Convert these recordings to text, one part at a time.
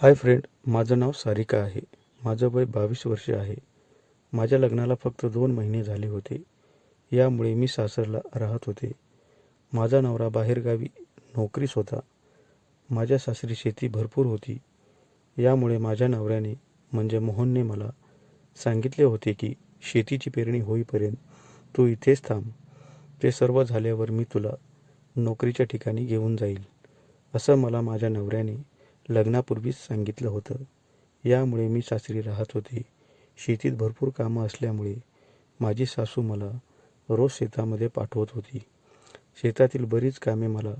Hi friend माझं नाव सारिका आहे. माझं वय बावीस वर्षे आहे. माझ्या लग्नाला फक्त दोन महिने झाले होते. यामुळे मी सासरला राहत होते. माझा नवरा बाहेरगावी नोकरीस होता. माझ्या सासरी शेती भरपूर होती. यामुळे माझ्या नवऱ्याने म्हणजे मोहनने मला सांगितले होते की शेतीची पेरणी होईपर्यंत तू इथेच थांब. ते सर्व झाल्यावर मी तुला नोकरीच्या ठिकाणी घेऊन जाईल असं मला माझ्या नवऱ्याने लग्नापूर्वीच सांगितलं होतं. यामुळे मी सासरी राहत होते. शेतीत भरपूर कामं असल्यामुळे माझी सासू मला रोज शेतामध्ये पाठवत होती. शेतातील बरीच कामे मला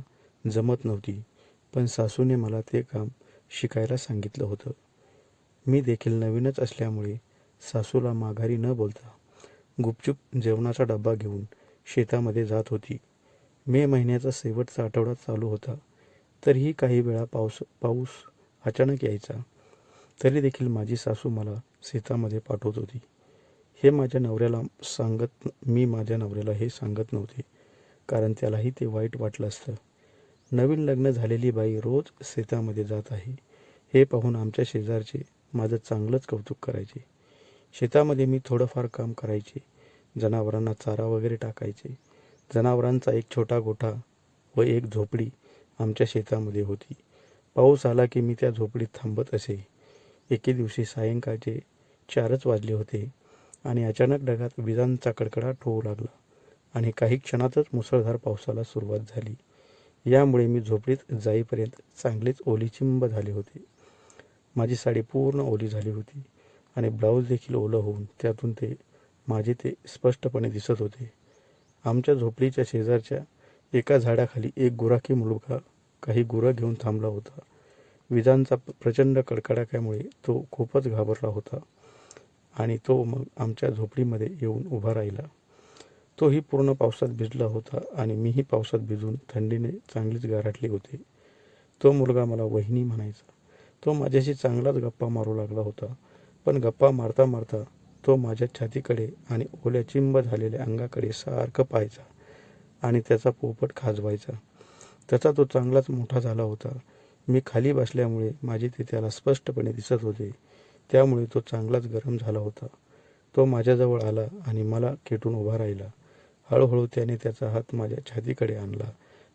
जमत नव्हती पण सासूने मला ते काम शिकायला सांगितलं होतं. मी देखील नवीनच असल्यामुळे सासूला माघारी न बोलता गुपचूप जेवणाचा डब्बा घेऊन शेतामध्ये जात होती. मे महिन्याचा शेवटचा आठवडा चालू होता. तरीही काही वेळा पाऊस पाऊस अचानक यायचा. तरी देखील माझी सासू मला शेतामध्ये पाठवत होती. हे माझ्या नवऱ्याला सांगत मी माझ्या नवऱ्याला हे सांगत नव्हते. कारण त्यालाही ते वाईट वाटलं असतं. नवीन लग्न झालेली बाई रोज शेतामध्ये जात आहे. हे पाहून आमच्या शेजारचे माझं चांगलंच कौतुक करायचे. शेतामध्ये मी थोडंफार काम करायचे. जनावरांना चारा वगैरे टाकायचे. जनावरांचा एक छोटा गोठा व एक झोपडी आमच्या शेतामध्ये होती. पाऊस आला की मी त्या झोपडीत थांबत असे. एके दिवशी सायंकाळचे चारच वाजले होते आणि अचानक ढगात विजांचा कडकडाट होऊ लागला आणि काही क्षणातच मुसळधार पावसाला सुरुवात झाली. यामुळे मी झोपडीत जाईपर्यंत चांगलेच ओलीचिंब झाले होते. माझी साडी पूर्ण ओली झाली होती आणि ब्लाऊज देखील ओलं होऊन त्यातून ते माझे ते स्पष्टपणे दिसत होते. आमच्या झोपडीच्या शेजारच्या एका झाडाखाली एक गुराखी मुलगा काही गुरं घेऊन थांबला होता. विजांचा प्रचंड कडकडाक्यामुळे तो खूपच घाबरला होता आणि तो मग आमच्या झोपडीमध्ये येऊन उभा राहिला. तोही पूर्ण पावसात भिजला होता आणि मीही पावसात भिजून थंडीने चांगलीच गाराटली होती. तो मुलगा मला वहिनी म्हणायचा. तो माझ्याशी चांगलाच गप्पा मारू लागला होता पण गप्पा मारता मारता तो माझ्या छातीकडे आणि ओल्या चिंब झालेल्या अंगाकडे सारखं पाहायचा. आणि त्याचा पोपट खाजवायचा. त्याचा तो चांगलाच मोठा झाला होता. मी खाली बसल्यामुळे माझे ते त्याला स्पष्टपणे दिसत होते. त्यामुळे तो चांगलाच गरम झाला होता. तो माझ्याजवळ आला आणि मला खेटून उभा राहिला. हळूहळू त्याने त्याचा हात माझ्या छातीकडे आणला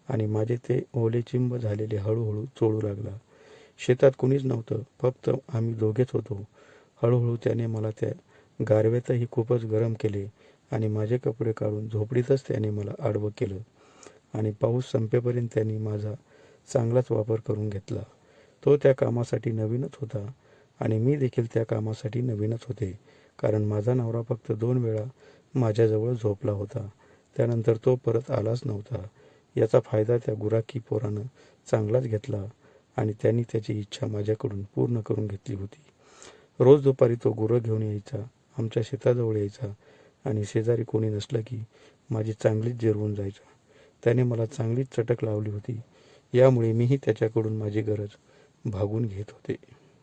आणि माझे ते ओले चिंब झालेले हळूहळू चोळू लागला. शेतात कुणीच नव्हतं फक्त आम्ही दोघेच होतो. हळूहळू त्याने मला त्या गारव्यातही खूपच गरम केले आणि माझे कपडे काढून झोपडीतच त्याने मला आडवं केलं. आणि पाऊस संपेपर्यंत त्यांनी माझा चांगलाच वापर करून घेतला. तो त्या कामासाठी नवीनच होता आणि मी देखील त्या कामासाठी नवीनच होते. कारण माझा नवरा फक्त दोन वेळा माझ्याजवळ झोपला होता. त्यानंतर तो परत आलाच नव्हता. याचा फायदा त्या गुराखी पोरानं चांगलाच घेतला आणि त्यांनी त्याची इच्छा माझ्याकडून पूर्ण करून घेतली होती. रोज दुपारी तो गुरं घेऊन यायचा आमच्या शेताजवळ यायचा आणि शेजारी कोणी नसलं की माझी चांगलीच जिरवून जायचं. त्याने मला चांगलीच चटक लावली होती. यामुळे मीही त्याच्याकडून माझी गरज भागून घेत होते.